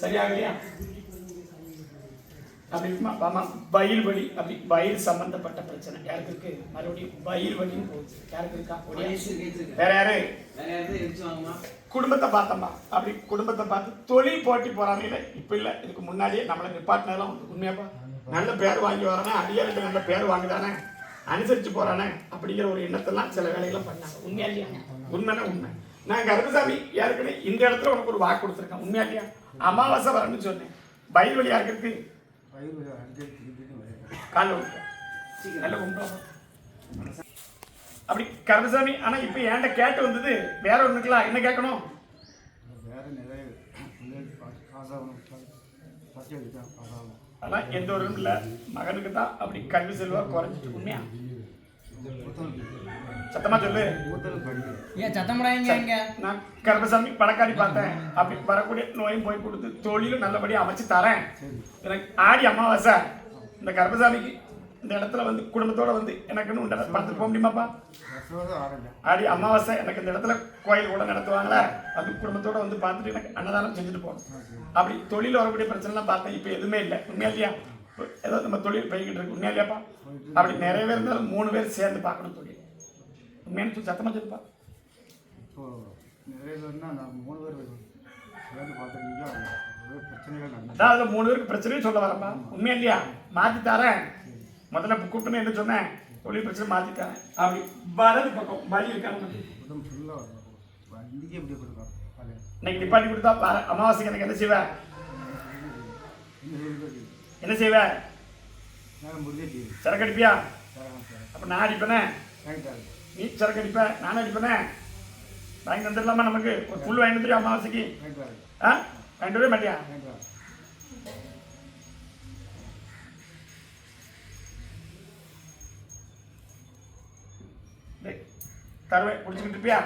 சரியாகலையா அப்படி இருக்குமா வயிறு வலி அப்படி வயிறு சம்பந்தப்பட்ட பிரச்சனை யாருக்கு இருக்கு மறுபடியும் வயிறு வலின்னு போகுது யாருக்கு இருக்கா? வேற யாரு குடும்பத்தை பார்த்தோம்பா அப்படி குடும்பத்தை பார்த்து தொழில் போட்டி போறாங்க இப்ப இல்ல இதுக்கு முன்னாடியே நம்மளை நிப்பாட்டினதெல்லாம். உண்மையாப்பா நல்ல பேர் வாங்கி வரானே அடியாருக்கு நல்ல பேர் வாங்குதானே அனுசரிச்சு போறானே அப்படிங்கிற ஒரு எண்ணத்தெல்லாம் சில வேலைகள்லாம் பண்ணாங்க உண்மையா இல்லையா உண்மைனா உண்மை நான் கருப்பசாமி ஏற்கனவே இந்த இடத்துல உனக்கு ஒரு வாக்கு கொடுத்துருக்கேன். உண்மையா இல்லையா? அமாவாசை வரணும்னு சொன்னேன். வயிறு வலி யாருக்கு இருக்கு? விட்டு நல்ல அப்படி கருப்பசாமி ஆனா இப்ப என்கிட்ட கேட்டு வந்தது வேற ஒண்ணுக்கலாம் என்ன கேட்கணும்? அதெல்லாம் எந்த ஒரு இல்ல மகனுக்கு தான் அப்படி கல்வி செல்வா குறைஞ்சிட்டு உண்மையா? சத்தமா சொல்லு. ஏன் சத்தம் போடாதீங்க இங்க. நான் கருப்பசாமி பணக்காரி பார்த்தேன். அப்படி வரக்கூடிய நோயும் போய் கொடுத்து தொழிலும் நல்லபடியா அமைச்சு தரேன். எனக்கு ஆடி அமாவாசை. இந்த கருப்பசாமிக்கு இந்த இடத்துல வந்து குடும்பத்தோட வந்து எனக்குன்னு உண்ட பார்த்துட்டு போக முடியுமாப்பா? ஆடி அமாவாசை எனக்கு இந்த இடத்துல கோயில் கூட நடத்துவாங்களே. அது குடும்பத்தோட வந்து பார்த்துட்டு எனக்கு அன்னதானம் செஞ்சுட்டு போகணும். அப்படி தொழில் வரக்கூடிய பிரச்சனைலாம் பார்த்தேன். இப்போ எதுவுமே இல்லை. உண்மையா இல்லையா? ஏதோ நம்ம தொழில் போய்கிட்டு இருக்கு. உண்மையா இல்லையாப்பா? அப்படி நிறைய பேர் இருந்தாலும் மூணு பேர் சேர்ந்து பார்க்கணும் தொழில். உண்மையான சொல்லி சத்தமா சொல்லுப்பா. நிறைய பேர்னா நான் மூணு பேர் பார்த்துருக்கீங்க அதான் அதில் மூணு பேருக்கு பிரச்சனையும் சொல்ல வரப்பா உண்மையா இல்லையா? மாற்றி தரேன். முதல்ல கூப்பிட்டுன்னு என்ன சொன்னேன்? தொழில் பிரச்சனை மாற்றி தரேன். அப்படி வலது பக்கம் வழி இருக்காங்க இன்னைக்கு நிப்பாட்டி கொடுத்தா பாரு. அமாவாசைக்கு எனக்கு என்ன செய்வேன் என்ன செய்வேன் சரக்கு அடிப்பியா? அப்போ நான் அடிப்பேனே? நீ சரக்கு அடிப்ப நானும் அடிப்பேனே? வாங்கி வந்துடலாமா நமக்கு? ஒரு புல் வாங்கி வந்துடும் அமாவாசைக்கு. ஆ? வாங்கிட்டு வர மாட்டியா? தேங்க்யூ டேய், தருவேன் குடிச்சுக்கிட்டு இருப்பியா?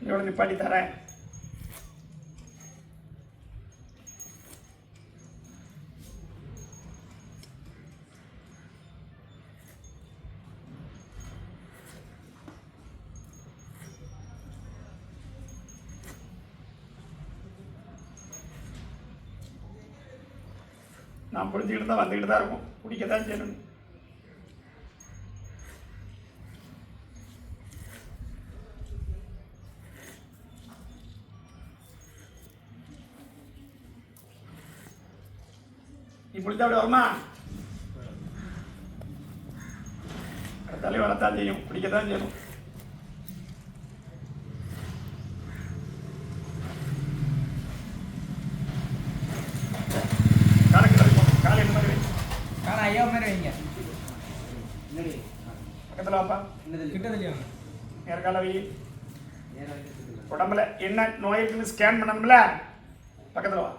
இவ்வளோ நிப்பாட்டி தரேன். நான் புரிஞ்சுக்கிட்டு தான் வந்துக்கிட்டு தான் இருக்கும். குடிக்க தான் செய்யணும். இப்படி தான் அப்படி வருமா? அடுத்தாலே வரத்தான் செய்யும். குடிக்கத்தான் செய்யணும் கணக்கு கிடைக்கும் காலை என்ன மாதிரி வை. காண ஐயா மாதிரி வைங்க என்னடி பக்கத்துல வாப்பா கிட்டதுலயா நேர்கால வை. உடம்புல என்ன நோய் இருக்குன்னு ஸ்கேன் பண்ணணும்ல? பக்கத்துல வா.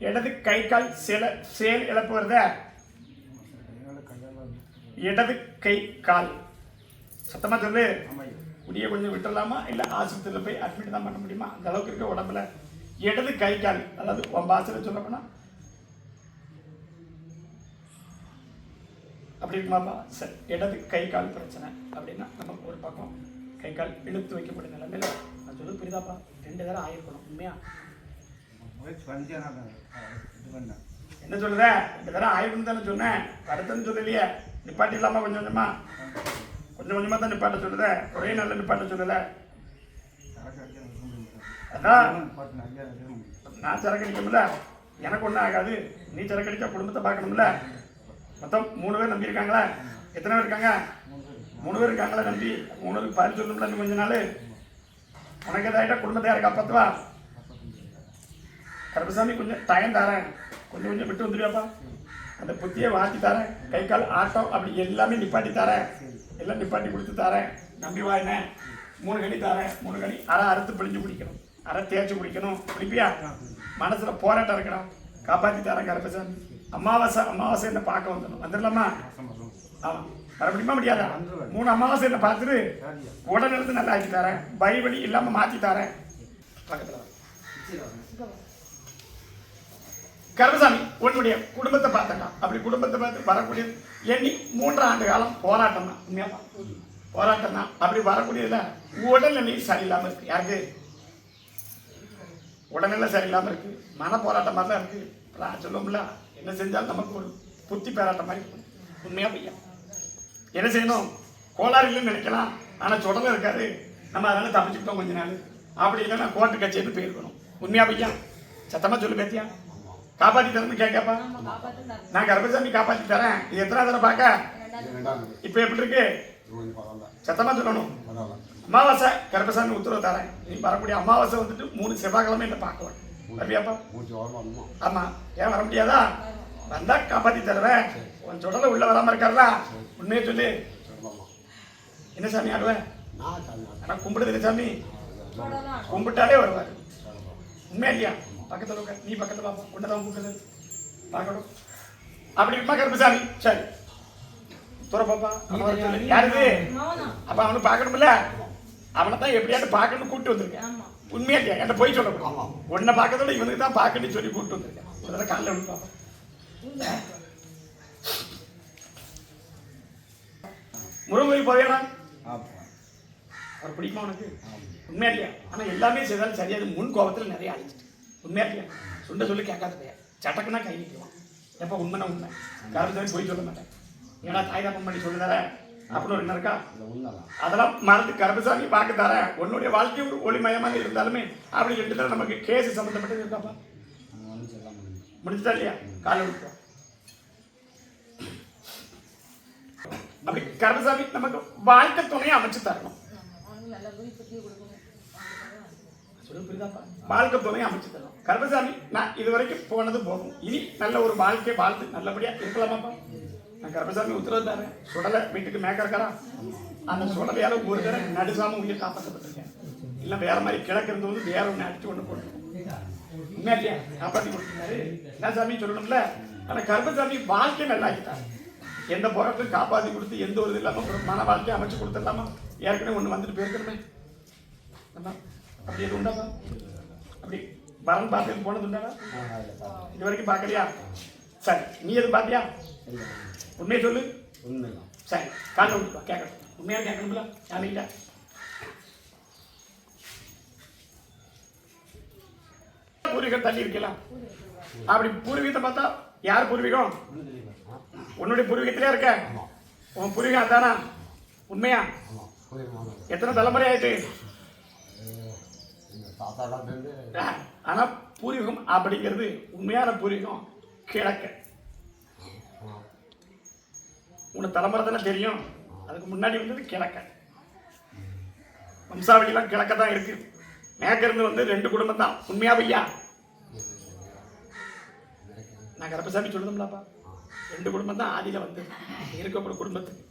இடது கை கால் சில செயல் இழப்பு வருதா? இடது கை கால். சத்தமா சொல்லு. ஆமாம் குடியை கொஞ்சம் விட்டுடலாமா? இல்லை ஆஸ்பத்திரியில் போய் அட்மிட் தான் பண்ண முடியுமா? அந்த அளவுக்கு இருக்க உடம்புல. இடது கை கால் அதாவது உன் பாசையில் சொல்ல அப்படி இருக்குமாப்பா சரி இடது கை கால் பிரச்சனை. அப்படின்னா நமக்கு ஒரு பக்கம் கை கால் இழுத்து வைக்கப்படும் நிலைமையில் நான் சொல்லுது புரியுதாப்பா ரெண்டு தடவை ஆயிருக்கணும் உண்மையா? என்ன சொல்லுத ரெண்டு தடவை ஆயிருக்குன்னு தானே சொன்னேன். கருத்துன்னு சொல்லலையே. நிப்பாட்டி இல்லாமல் கொஞ்சம் கொஞ்சமா? கொஞ்சம் கொஞ்சமாக தான் நிப்பாட்ட சொல்லுத. ஒரே நல்ல நிப்பாட்ட சொல்லலை. அதான். நான் சரக்கு அடிக்கணும்ல. எனக்கு ஒன்றும் ஆகாது. நீ சரக்கு அடிச்சா குடும்பத்தை பார்க்கணும்ல. மொத்தம் மூணு பேர் நம்பி இருக்காங்களா எத்தனை பேர் இருக்காங்க? மூணு பேர் இருக்காங்களா நம்பி? மூணு பேர் பதில் சொல்லணும்ல இன்னும் கொஞ்ச நாள். உனக்கு ஏதாயிட்டா குடும்பத்தை யாரை காப்பாற்றுவா கருப்பசாமி கொஞ்சம் டைம் தரேன். கொஞ்சம் கொஞ்சம் விட்டு வந்துடுவாப்பா அந்த புத்தியை மாற்றி தரேன். கை கால் ஆட்டம் அப்படி எல்லாமே நிப்பாட்டி தரேன். எல்லாம் நிப்பாட்டி கொடுத்து தரேன். நம்பி வாயினே மூணு கனி தரேன். மூணு கனி. அரை அறுத்து பிழிஞ்சு குடிக்கணும். அரை தேய்ச்சி குடிக்கணும். குடிப்பியா மனசில் போராட்டம் இருக்கணும். காப்பாற்றி தரேன் கருப்பசாமி. அமாவாசை அமாவாசை என்ன பார்க்க வந்துடணும். வந்துடலாமா? ஆமாம் வர முடியுமா முடியாதா? மூணு அமாவாசை என்ன பார்த்துட்டு சரியா உடனே எடுத்து நல்லா ஆக்கி தரேன். பைவழி இல்லாமல் மாற்றி தரேன். பக்கத்துல கருமசாமி உன்னுடைய குடும்பத்தை பார்த்தா அப்படி குடும்பத்தை பார்த்து வரக்கூடிய எண்ணி மூன்று ஆண்டு காலம் போராட்டம் தான். உண்மையாப்பா போராட்டம் தான். அப்படி வரக்கூடியதுல உடல்நிலை சரியில்லாமல் இருக்கு. யாருக்கு? உடல்நிலை சரியில்லாமல் இருக்கு. மன போராட்டமாக தான் இருக்கு. இப்ப நான் சொல்லுவோம்ல என்ன செஞ்சாலும் நமக்கு ஒரு புத்தி பேராட்டம் மாதிரி இருக்கும். உண்மையாக பையா என்ன செய்யணும்? கோளாறு இல்லைன்னு நினைக்கலாம். ஆனால் சுடலும் இருக்காது. நம்ம அதனால தப்பிச்சுக்கிட்டோம் கொஞ்ச நாள். அப்படி இல்லைன்னா கோர்ட்டு கச்சேரின்னு போயிருக்கணும். உண்மையாக பையா சத்தமாக சொல்லு பேத்தியா. காப்பாற்றி தரேன்னு கேட்கப்பா. நான் கர்ப்பசாமி காப்பாற்றி தரேன். இது எத்தனை தடவை பார்க்க? இப்போ எப்படி இருக்கு? சத்தமாக சொல்லணும். அமாவாசை கர்பசாமி உத்தரவு தரேன். நீ வரக்கூடிய அமாவாசை வந்துட்டு மூணு செவ்வாய்க்கிழமை என்ன பார்க்கலாம் அப்படியாப்பா ஆமா. ஏன் வர முடியாதா? வந்தா காப்பாத்தி தருவேன். உன் சுடல உள்ள வராம இருக்காரா உண்மையை சொல்லு. என்ன சாமி ஆடுவேன். ஆனா கும்பிடுது என்ன சாமி? கும்பிட்டாலே வருவார். உண்மையா இல்லையா? பக்கத்துல உட்கார். நீ பக்கத்துல பாப்பா உன்னதான் கூப்பிடுறது பார்க்கணும். அப்படி இருப்பா கருப்பசாமி சரி. துற பாப்பா. அவனை வர சொல்லு. யாருது அப்ப அவனை பார்க்கணும்ல. அவனை தான் எப்படியாவது பார்க்கணும்னு கூப்பிட்டு வந்திருக்கேன். உண்மையா இல்லையா என்ன போய் சொல்லக்கூடாது உன்னை பார்க்கறதோட இவனுக்கு தான் பார்க்கணும்னு சொல்லி கூப்பிட்டு வந்திருக்கேன். ஒரு தடவை காலைல விட்டு பாப்பா போவேனா அவர் பிடிக்குமா உனக்கு? உண்மையா இல்லையா ஆனால் எல்லாமே செய்தாலும் சரியாது முன் கோபத்தில் நிறைய அழிச்சிட்டு உண்மையா இல்லையா சுண்ட சொல்லி கேட்காத பையன். சட்டக்குன்னா கை நிற்குவான் எப்போ உண்மைனா உண்மை. யாரும் போய் சொல்ல மாட்டேன் ஏன்னா தாய் தப்பம் பண்ணி சொல்லி அப்படின்னு இருக்கா? அதெல்லாம் மறந்து கருப்பசாமி பார்க்க தரேன். உன்னுடைய வாழ்க்கை ஒரு ஒளிமயமாக இருந்தாலுமே அப்படி தடவை நமக்கு கேஸ் சம்மந்தப்பட்டது இருக்காப்பா முடிஞ்சுதா இல்லையா? காலை விட்டுருவோம் அப்படி கருப்பசாமி நமக்கு வாழ்க்கை துணையை அமைச்சு தரணும். வாழ்க்கை துணையை அமைச்சு தரணும். கருப்பசாமி நான் இது வரைக்கும் போனது போகும் இனி நல்ல ஒரு வாழ்க்கை வாழ்த்து நல்லபடியா இருக்கலாமாப்பா நான் கருப்பசாமி உத்தரவு தரேன். சுடலை வீட்டுக்கு மேக்க இருக்கறா அந்த சுடலையால ஒரு தடவை நடுசாம உயிர் காப்பாற்றப்பட்டிருக்கேன் இல்லை வேற மாதிரி கிழக்கு இருந்து வந்து வேற ஒன்று அடிச்சு ஒன்று போட்டு உண்மையா இல்லையா? காப்பாற்றி கொடுத்துருந்தாரு. என்ன சாமி சொல்லணும்ல? ஆனா கருப்பசாமி வாழ்க்கை நல்லா ஆக்கிட்டாரு. எந்த போராட்டம் காப்பாற்றி கொடுத்து எந்த ஒரு இது இல்லாமல் ஒரு மன வாழ்க்கையை அமைச்சு கொடுத்துடலாமா? ஏற்கனவே ஒன்று வந்துட்டு போயிருக்கணுமே. அப்படி எதுவும் உண்டாப்பா அப்படி வரன் பார்த்து போனது உண்டாடா இது வரைக்கும் பார்க்கலையா? சரி. நீ எதுவும் பார்த்தியா? உண்மையை சொல்லு. சரி காட்ட விட்டுப்பா கேட்கட்டும். உண்மையாக கேட்கணும்ல? யாருக்கிட்ட பூர்வீகம் தள்ளி இருக்கலாம். அப்படி பூர்வீகத்தை பார்த்தா யார் பூர்வீகம்? உன்னுடைய பூர்வீகத்திலே இருக்க. உன் பூர்வீகம் அதானா? உண்மையா? எத்தனை தலைமுறை ஆயிட்டு? ஆ, ஆனா பூர்வீகம் அப்படிங்கிறது உண்மையான பூர்வீகம் கிழக்க. உனக்கு தலைமுறை தானே தெரியும். அதுக்கு முன்னாடி வந்தது கிழக்க. வம்சாவளிலாம் கிழக்க தான் இருக்கு. மேற்க இருந்து வந்து ரெண்டு குடும்பம் தான் உண்மையா பையா? நான் கருப்பசாமி சொல்லுதும்லப்பா. ரெண்டு குடும்பம் தான் ஆதியில வந்து இருக்கப்படும் குடும்பத்துக்கு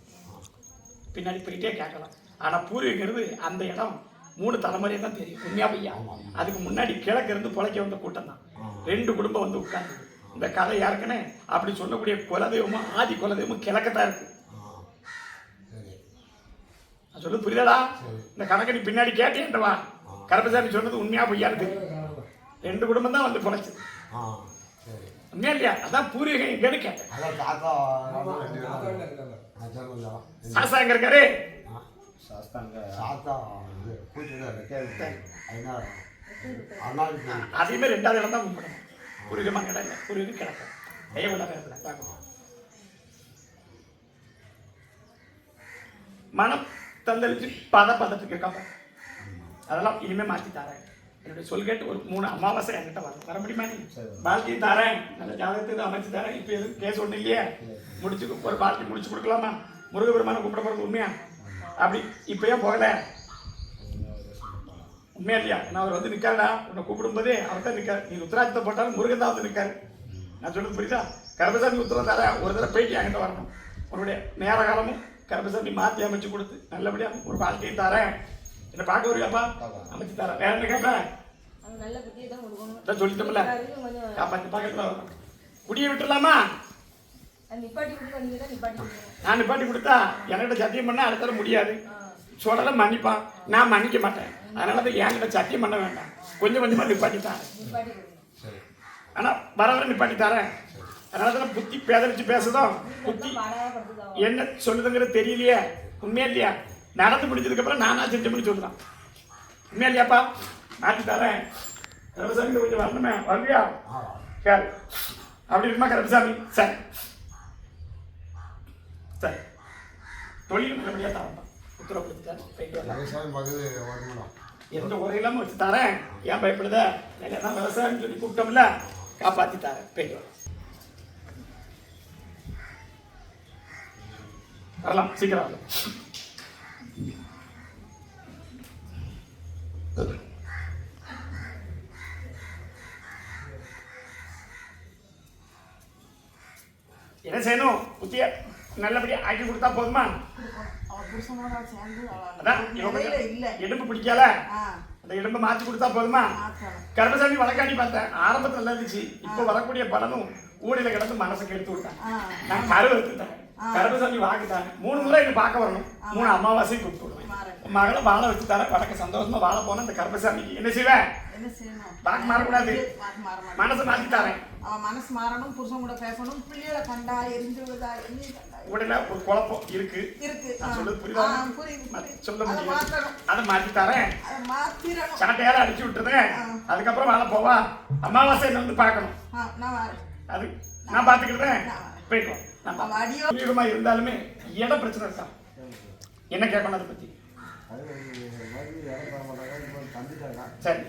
பின்னாடி போயிட்டே கேட்கலாம். ஆனா பூர்வீகிறது அந்த இடம் மூணு தலைமுறை தான் தெரியும். உண்மையா பையா? அதுக்கு முன்னாடி கிழக்கு இருந்து புழைக்க வந்த கூட்டம் தான் ரெண்டு குடும்பம் வந்து உட்கார்ந்து இந்த கதை யாருக்குன்னு? அப்படி சொல்லக்கூடிய குலதெய்வமும் ஆதி குலதெய்வமும் கிழக்கத்தான் இருக்கு. நான் சொல்றது புரியுதாடா? இந்த கணக்கை நீ பின்னாடி கேட்டேன்டவா கருப்பசாமி சொன்னது உண்மையா பொய்யான்னு தெரியும் ரெண்டு குடும்பம் தான் வந்து பொழைச்சது உண்மையா இல்லையா? அதான் பூர்வீகம் எங்கன்னு கேட்டேன். சாசா எங்க இருக்காரு. அதையுமே ரெண்டாவது இடம் தான் கும்பிடணும் இடம் இல்லை பூர்வீகம் கிடக்கும் கையை பேசல பார்க்கணும் மனம் தந்தளிச்சு பத பதத்துக்கு இருக்காப்பா அதெல்லாம் இனிமே மாற்றி தரேன். என்னுடைய சொல் கேட்டு ஒரு மூணு அமாவாசை என்கிட்ட வர வர முடியுமா நீ? வாழ்க்கையும் தரேன். நல்ல ஜாதகத்தை அமைச்சு தரேன். இப்போ எதுவும் கேஸ் ஒன்றும் இல்லையே. முடிச்சு ஒரு வாழ்க்கை முடிச்சு கொடுக்கலாமா? முருகபெருமான கூப்பிட போகிறது உண்மையா? அப்படி இப்போ ஏன் போகல. உண்மையா இல்லையா நான் அவர் வந்து நிற்காருடா உன்னை கூப்பிடும்போதே அவர் தான் நிற்காரு நீ உத்தராட்சத்தை போட்டாலும் முருகன் தான் வந்து நிற்காரு நான் சொல்றது புரியுதா? கருப்பசாமி உத்தரவு தர ஒரு தடவை போயிட்டு என்கிட்ட வரணும். உன்னுடைய நேர காலமும் கருப்பசாமி மாற்றி அமைச்சு கொடுத்து நல்லபடியாக ஒரு வாழ்க்கையை தரேன். என்ன பார்க்க வருவியாப்பா? அமைச்சு தரேன். வேற என்ன கேட்பேன் சொல்லிட்டோம்ல. காப்பாற்றி பக்கத்தில் வரணும் குடியை விட்டுலாமா அது நிப்பாட்டி கொடுக்க நீங்க தான் நிப்பாட்டி கொடுக்கணும். நான் நிப்பாட்டி கொடுத்தா என்கிட்ட சத்தியம் பண்ண அடுத்த தடவை முடியாது சொல்லலை மன்னிப்பான். நான் மன்னிக்க மாட்டேன். அதனால தான் என்கிட்ட சத்தியம் பண்ண வேண்டாம். கொஞ்சம் கொஞ்சமாக நிப்பாட்டி தான் நிப்பாட்டி கொடுக்கணும் ஆனா வர வர நிப்பாட்டி தரேன் அதனால தான் புத்தி பேதலிச்சு பேசுதோம் புத்தி என்ன சொல்லுதுங்கிறது தெரியலையே. உண்மையா இல்லையா? நடந்து முடிஞ்சதுக்கு அப்புறம் நானா செஞ்சோம்னு சொல்றான். உண்மையா இல்லையாப்பா? மாற்றி தரேன் கருப்பசாமி கொஞ்சம் வரணுமே. வருவியா சரி. அப்படி இருக்குமா கருப்பசாமி? சரி. சரி. தொழில் நல்லபடியா தரேன் உத்தரவு கொடுத்துட்டேன். போயிட்டு வரலாம். எந்த உரையிலாம வச்சு தரேன்? ஏன் பயப்படுத? இல்லைன்னா விவசாயம் சொல்லி கூப்பிட்டோம்ல காப்பாற்றி தரேன். போயிட்டு வரலாம் வரலாம் சீக்கிரம் வரலாம். என்ன செய்யணும்? புத்திய நல்லபடியாக ஆக்கி கொடுத்தா போதுமா? புருஷனோட சேர்ந்து பிடிக்கல. அந்த இடுப்பை மாத்தி கொடுத்தா போதுமா? கருப்பசாமி வழக்காடி பார்த்தேன். ஆரம்பத்துல நல்லா இருந்துச்சு. இப்போ வரக்கூடிய பலனும் ஊடில கிடந்து மனசை கெடுத்து விட்டான் நான் கரு எடுத்துட்டேன். கருப்பசாமி வாக்குட்டாங்க மூணு முறை என்ன பார்க்க வரணும். மூணு அமாவாசை கூப்பிட்டு விடுவேன். மகளை வாழ வச்சு தரேன். வடக்க சந்தோஷமா வாழ போன இந்த கருப்பசாமிக்கு என்ன செய்வேன்? வாக்கு மாறக்கூடாது. வாக்கு மனசை மாத்தி தரேன். அவன் மனசு மாறணும் புருஷன் கூட பேசணும். பிள்ளைகளை கண்டா எரிஞ்சு விழுதா ஊடில ஒரு குழப்பம் இருக்கு. இருக்கு. நான். சொல்றது புரியுதா? சொல்ல அதை முடியும் அதை மாத்தி தரேன் சாட்டையால அடிச்சு விட்டுருந்தேன் அதுக்கப்புறம் வாழ போவா. அமாவாசை வந்து பார்க்கணும். அது நான் பார்த்துக்கிட்டேன் போயிட்டு வா. நான் அவன் அடியோ வீடுமா இருந்தாலுமே இட பிரச்சனை இருக்கா? என்ன கேட்கணும் அதை பத்தி? சரி.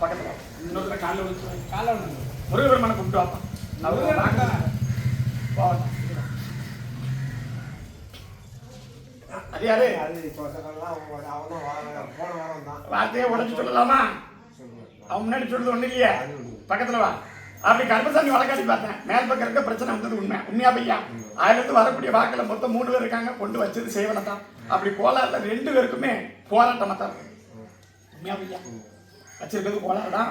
பக்கத்துல. இன்னொரு காலையில் விழுந்து காலை விடுங்க. முருகபெருமானை கூப்பிட்டு வாப்பா. அவர் முருகன் வாங்க. அது யாரு வார்த்தையை உடச்சு சொல்லலாமா? அவன் முன்னாடி சொல்றது ஒண்ணு இல்லையா? பக்கத்துல வா. அப்படி கர்மசாமி வழக்காடி பார்த்தேன். மேல் பக்கம் இருக்க பிரச்சனை வந்தது உண்மை. உண்மையா பையா அதுல இருந்து வரக்கூடிய வாக்கில் மொத்தம் மூணு பேர் இருக்காங்க. கொண்டு வச்சது சேவனை தான் அப்படி கோலாறுல ரெண்டு பேருக்குமே போராட்டமா தான் இருக்கு. உண்மையா பையா வச்சிருக்கிறது கோளாறு தான்.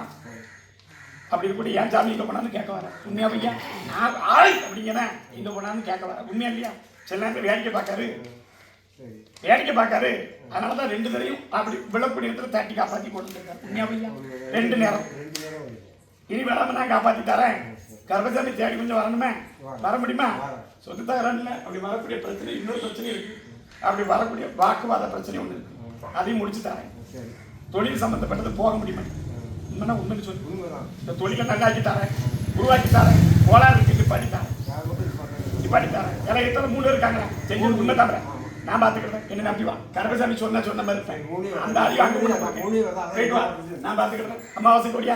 அப்படி கூட ஏன் சாமி இங்கே போனான்னு கேட்க வர? உண்மையா பையா நான் ஆள். அப்படிங்கிறேன் இங்கே போனான்னு கேட்க வர. உண்மையா இல்லையா? சில நேரத்தில் வேடிக்கை பார்க்காரு. வேடிக்கை பார்க்காரு. அதனாலதான் ரெண்டு பேரையும் அப்படி விழக்கூடிய இடத்துல தட்டி காப்பாற்றி கொடுத்துருக்காரு உண்மையா பையா ரெண்டு நேரம். இனி வேணாம நான் காப்பாற்றி தரேன். கர்ப்பசாமி தேடி கொஞ்சம் வரணுமே. வர முடியுமா? சொத்து தகரான் அப்படி வரக்கூடிய பிரச்சனை இன்னொரு பிரச்சனை இருக்கு. அப்படி வரக்கூடிய வாக்குவாத பிரச்சனை ஒன்று இருக்கு. அதையும் முடிச்சு தரேன். தொழில் சம்பந்தப்பட்டது போக முடியுமா? உண்மைனா உண்மைன்னு சொல்லி. உண்மைதான் இந்த தொழிலை நல்லாக்கி தரேன். உருவாக்கி தரேன். கோளாறு இருக்கு நிப்பாட்டி தரேன். யார் நிப்பாட்டி தரேன். ஏன்னா எத்தனை மூணு இருக்காங்க செஞ்சு உண்மை தரேன் நான் பாத்துக்கிறேன் என்ன நம்பி வா. கருப்பசாமி சொன்ன சொன்ன மாதிரி அந்த அழிவு அங்கே கூட வா. நான் பாத்துக்கிறேன் அமாவாசை கொடியா?